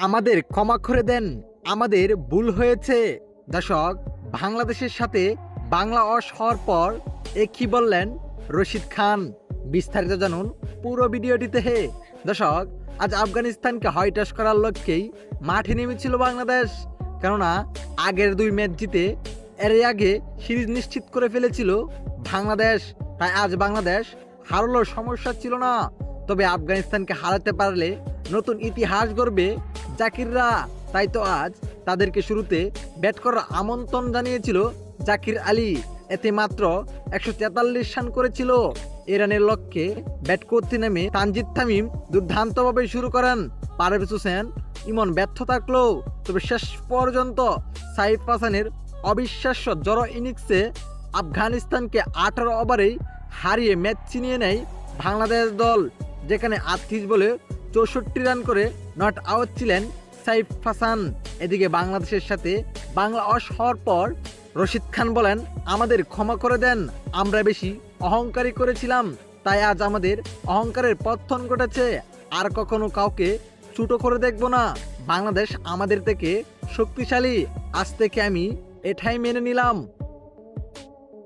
আমাদের ক্ষমা করে দেন। আমাদের ভুল হয়েছে। দর্শক, বাংলাদেশের সাথে বাংলা অস হওয়ার পর এ কি বললেন? রশিদ খান, বিস্তারিত জানুন পুরো ভিডিওটিতে হে। দর্শক, আজ আফগানিস্তানকে হয়টাস করার লক্ষ্যেই মাঠে নেমেছিল বাংলাদেশ। কেননা, আগের দুই ম্যাচ জিতে এর আগে সিরিজ নিশ্চিত করে ফেলেছিল বাংলাদেশ। তাই আজ বাংলাদেশ হারলেও সমস্যা ছিল না। তবে আফগানিস্তানকে হারাতে পারলে নতুন ইতিহাস গড়বে জাকিররা, তাই তো আজ তাদেরকে শুরুতে ব্যাট করার আমন্ত্রণ জানিয়েছিল জাকির আলী। এতে মাত্র একশো তেতাল্লিশ রান করেছিল। ইরানের লক্ষ্যে ব্যাট করতে নেমে তানজিদ তামিম দুর্দান্তভাবে শুরু করেন। পারভেজ হোসেন ইমন ব্যর্থ থাকলেও, তবে শেষ পর্যন্ত সাইফ হাসানের অবিশ্বাস্য জড়ো ইনিংসে আফগানিস্তানকে আঠারো ওভারেই হারিয়ে ম্যাচ চিনিয়ে নেয় বাংলাদেশ দল, যেখানে আটত্রিশ বলে চৌষট্টি রান করে নট আউট ছিলেন সাইফ হাসান। এদিকে বাংলাদেশের সাথে বাংলা অস হওয়ার পর রশিদ খান বলেন, আমাদের ক্ষমা করে দেন, আমরা বেশি অহংকারী করেছিলাম, তাই আজ আমাদের অহংকারের পত্তন ঘটেছে। আর কখনো কাউকে ছোটো করে দেখব না। বাংলাদেশ আমাদের থেকে শক্তিশালী, আজ থেকে আমি এটাই মেনে নিলাম।